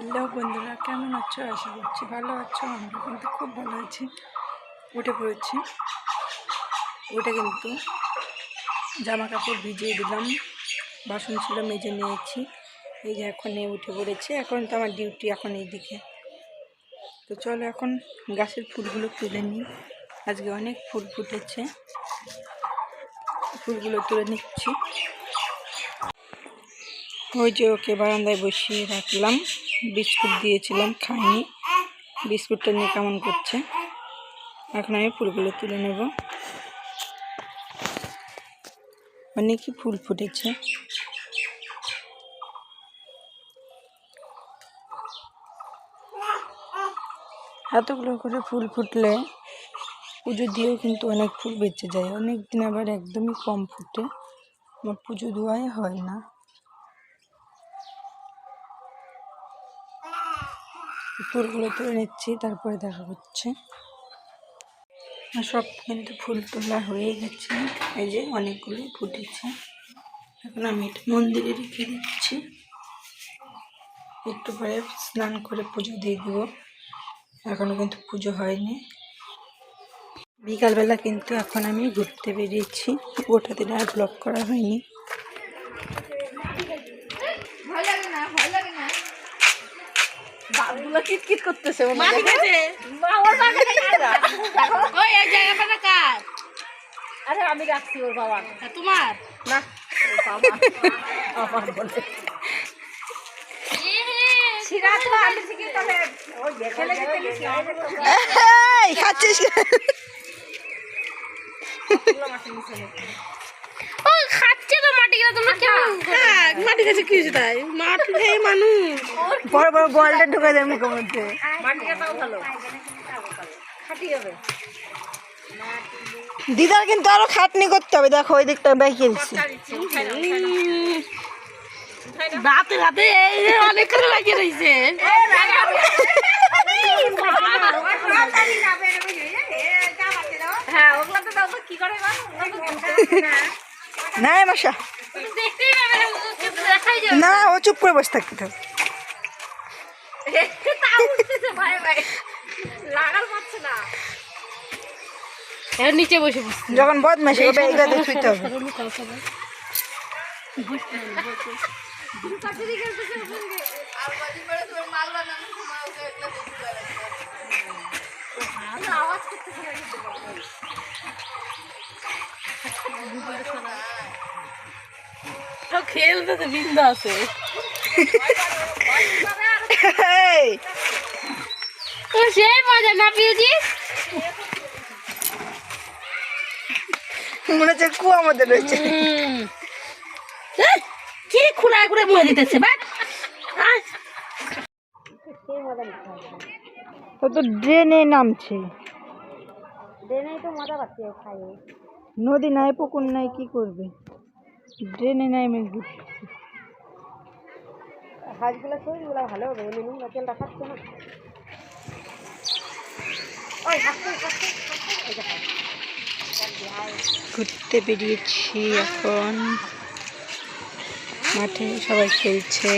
Hello বন্ধুরা, কেমন আছো? আশা করছি ভালো আছো। আমরা কিন্তু খুব ভালো আছি। উঠে পড়েছি। উঠে কিন্তু জামা কাপড় ভিজিয়ে দিলাম। বাসন ছিল মেজে নিয়েছি। এই যে এখন এ উঠে পড়েছে। এখন তো আমার ডিউটি এখন এই দিকে তো চলো এখন গাছের ফুলগুলো তুলে নিই। আজকে অনেক ফুল ফুটেছে। ফুলগুলো তুলে নিচ্ছি। ওই যে ওকে বারান্দায় বসিয়ে রাখলাম। বিস্কুট দিয়েছিলাম, খাইনি। বিস্কুটটা নিয়ে কেমন করছে? এখন আমি ফুলগুলো তুলে নেব। অনেকই ফুল ফুটেছে। এতগুলো করে ফুল ফুটলে পুজো দিয়েও কিন্তু অনেক ফুল বেঁচে যায়। অনেক দিন আবার একদমই কম ফুটে। আমার পুজো দেওয়াই হয় না। ফুলগুলো তুলে নিচ্ছি, তারপরে দেখা হচ্ছে। সব কিন্তু ফুল তোলা হয়ে গেছে। এই যে অনেকগুলো ফুটেছে। এখন আমি এটা মন্দিরে রেখে দিচ্ছি। একটু পরে স্নান করে পুজো দিয়ে দিব। এখনও কিন্তু পুজো হয়নি। বিকালবেলা কিন্তু এখন আমি ঘুরতে বেরিয়েছি। দিন আর ব্লক করা হয়নি। বাবুগুলো কিটকিট করতেছে মনে মাটি হয়। গেছে মা, ওর বাগানে যা। ওই এই জায়গাটা কার? আরে আমি রাখছি ওর বাবা। তোমার? না ওর গেছে কি তাই মাটি খেয়ে মানুষ? বড় বড় বলটা ঢুকে মুখের মধ্যে। দিদার কিন্তু আরও খাটনি করতে হবে দেখো ওই দিকটা দিচ্ছি। রাতে রাতে এই অনেক করে লাগিয়ে রয়েছে হ্যাঁ ওগুলো তো দাও কি করে না। না না ও চুপ করে বসে থাকতে না। এর নিচে বসে যখন বদমাসি হবে। ছুঁতে হবে আওয়াজ করতেছে সব খেলতেছে বিন্দু আছে। এই, সেই মজা না পেয়েছি মনে হচ্ছে কুয়া মধ্যে রয়েছে। কি খুঁড়ায় খুঁড়ে মরে দিতেছে বাট ও তো ড্রেনে নামছে। ড্রেনেই তো মজা পাচ্ছে খাই নদী নাই পুকুর নাই কি করবে? ড্রেনে নামে ঘুরছে হাঁসগুলো শরীরগুলো ভালো হবে এমনি নুন তেলটা খাচ্ছে না। ঘুরতে বেরিয়েছি এখন। মাঠে সবাই খেলছে।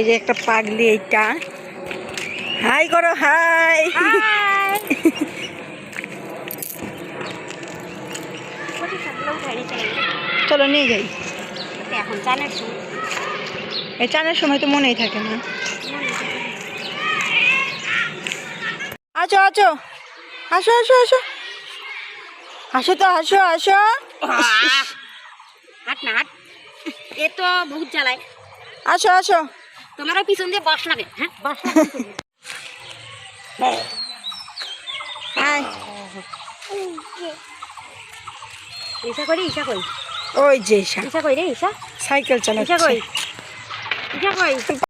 এই যে একটা পাগলি এইটা। হাই করো হাই। চলো নিয়ে যাই। এখন জানের সময় এই চানের সময় তো মনেই থাকে না। আছো আছো আসো আসো আসো। আসো তো আসো আসো। হাট না হাট। এ তো জ্বালায়। আসো আসো। তোমারও পিছন দিয়ে বাস লাগে হ্যাঁ? বস ঈশা করি ঈশা কই? ওই যে ঈশা। ঈশা কই রে ঈশা? সাইকেল ঈশা ইসা কই? ঈশা কই?